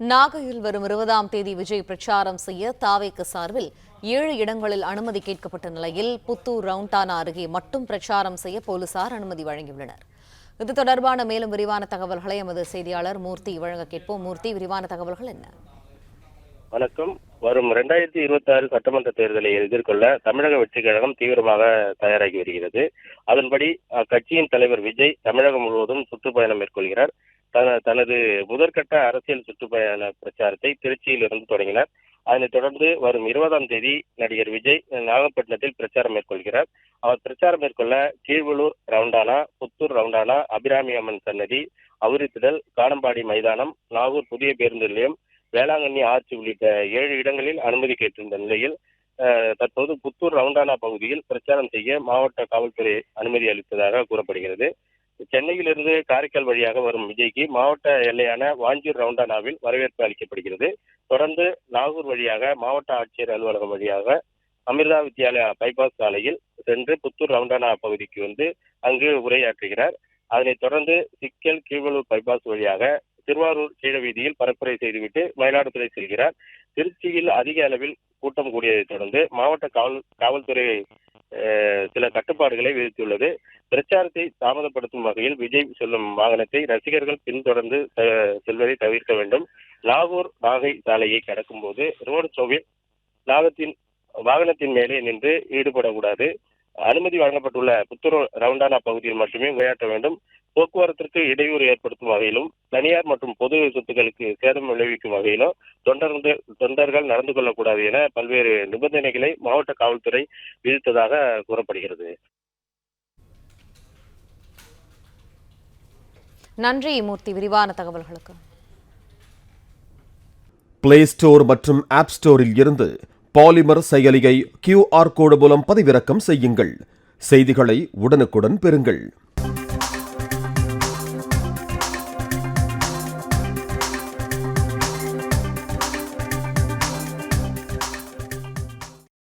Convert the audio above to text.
நாகையில் வரும் இருபதாம் தேதி விஜய் பிரச்சாரம் செய்ய தாவேக்கு சார்பில் ஏழு இடங்களில் அனுமதி கேட்கப்பட்ட நிலையில் புத்தூர் ரவுண்டானா அருகே மட்டும் பிரச்சாரம் செய்ய போலீசார் அனுமதி வழங்கியுள்ளனர். இது தொடர்பான மேலும் விரிவான தகவல்களை எமது செய்தியாளர் மூர்த்தி வழங்க கேட்போம். மூர்த்தி விரிவான தகவல்கள் என்ன? வணக்கம். வரும் இரண்டாயிரத்தி இருபத்தி ஆறு சட்டமன்ற தேர்தலை எதிர்கொள்ள தமிழக வெற்றிக் கழகம் தீவிரமாக தயாராகி வருகிறது. அதன்படி அக்கட்சியின் தலைவர் விஜய் தமிழகம் முழுவதும் சுற்றுப்பயணம் மேற்கொள்கிறார். தனது முதற்கட்ட அரசியல் சுற்றுப்பயண பிரச்சாரத்தை திருச்சியில் இருந்து தொடங்கினார். அதனைத் தொடர்ந்து வரும் இருபதாம் தேதி நடிகர் விஜய் நாகப்பட்டினத்தில் பிரச்சாரம் மேற்கொள்கிறார். அவர் பிரச்சாரம் மேற்கொள்ள கீழ்வலூர் ரவுண்டானா புத்தூர் ரவுண்டானா அபிராமி அம்மன் சன்னதி அவுரித்திடல் காடம்பாடி மைதானம் நாகூர் புதிய பேருந்து நிலையம் வேளாங்கண்ணி ஆர்ச்சி உள்ளிட்ட ஏழு இடங்களில் அனுமதி கேட்டிருந்த நிலையில் தற்போது புத்தூர் ரவுண்டானா பகுதியில் பிரச்சாரம் செய்ய மாவட்ட காவல்துறை அனுமதி அளித்ததாக கூறப்படுகிறது. சென்னையிலிருந்து காரைக்கால் வழியாக வரும் விஜய்க்கு மாவட்ட எல்லையான வாஞ்சூர் ரவுண்டானாவில் வரவேற்பு அளிக்கப்படுகிறது. தொடர்ந்து நாகூர் வழியாக மாவட்ட ஆட்சியர் அலுவலகம் வழியாக அமிர்தா வித்யாலயா பைபாஸ் சாலையில் சென்று புத்தூர் ரவுண்டானா பகுதிக்கு வந்து அங்கு உரையாற்றுகிறார். அதனைத் தொடர்ந்து சிக்கல் கீழ்வலூர் பைபாஸ் வழியாக திருவாரூர் கீழவீதியில் பரப்புரை செய்துவிட்டு மயிலாடுதுறை செல்கிறார். திருச்சியில் அதிக அளவில் கூட்டம் கூடியதைத் தொடர்ந்து மாவட்ட காவல் காவல்துறை சில கட்டுப்பாடுகளை விதித்துள்ளது. பிரச்சாரத்தை தாமதப்படுத்தும் வகையில் விஜய் செல்லும் வாகனத்தை ரசிகர்கள் பின்தொடர்ந்து செல்வதை தவிர்க்க வேண்டும். லாகூர் நாகை சாலையை கடக்கும் போது ரோடு ஷோவில் நாகத்தின் வாகனத்தின் மேலே நின்று ஈடுபடக்கூடாது. அனுமதி வழங்கப்பட்டுள்ள புத்தூர் ரவுண்டானா பகுதியில் மட்டுமே விளையாட்ட வேண்டும். போக்குவரத்திற்கு இடையூறு ஏற்படுத்தும் வகையிலும் தனியார் மற்றும் பொது சொத்துக்களுக்கு சேதம் விளைவிக்கும் வகையிலும் தொண்டர்கள் தொண்டர்கள் நடந்து கொள்ளக்கூடாது என பல்வேறு நிபந்தனைகளை மாவட்ட காவல்துறை விதித்ததாக கூறப்படுகிறது. நன்றி மூர்த்தி. விரிவான தகவல்களுக்கு. பிளே ஸ்டோர் மற்றும் ஆப் ஸ்டோரில் இருந்து பாலிமர் செயலியை கியூஆர் கோடு மூலம் பதிவிறக்கம் செய்யுங்கள். செய்திகளை உடனுக்குடன் பெறுங்கள்.